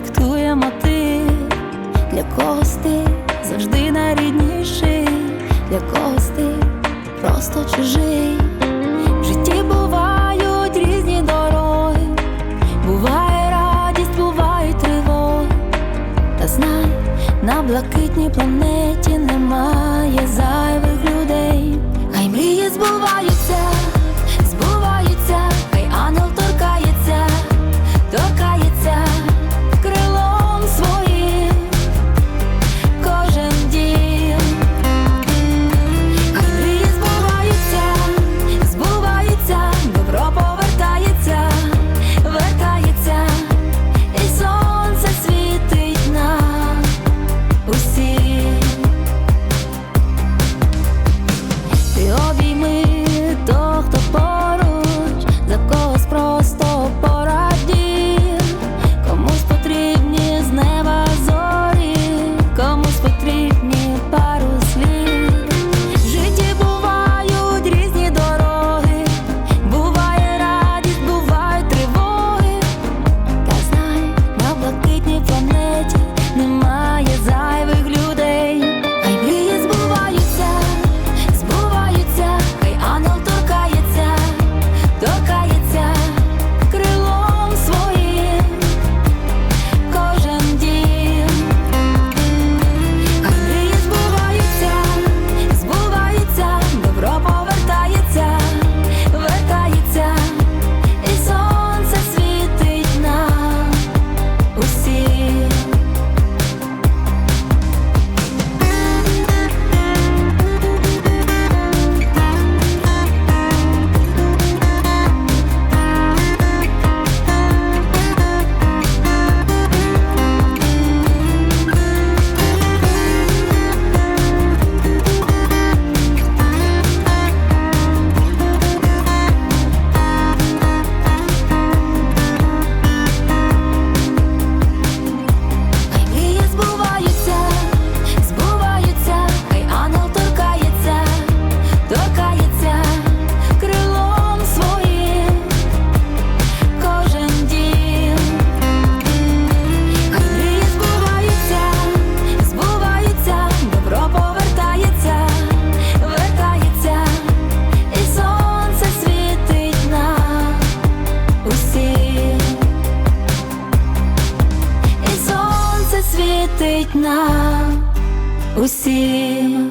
диктує мотив, для когось ти завжди найрідніший, для когось ти просто чужий. В житті бувають різні дороги, буває радість, буває тривоги. Та знай, на блакитній планеті немає зайвих людей. обійми. світить нам усім.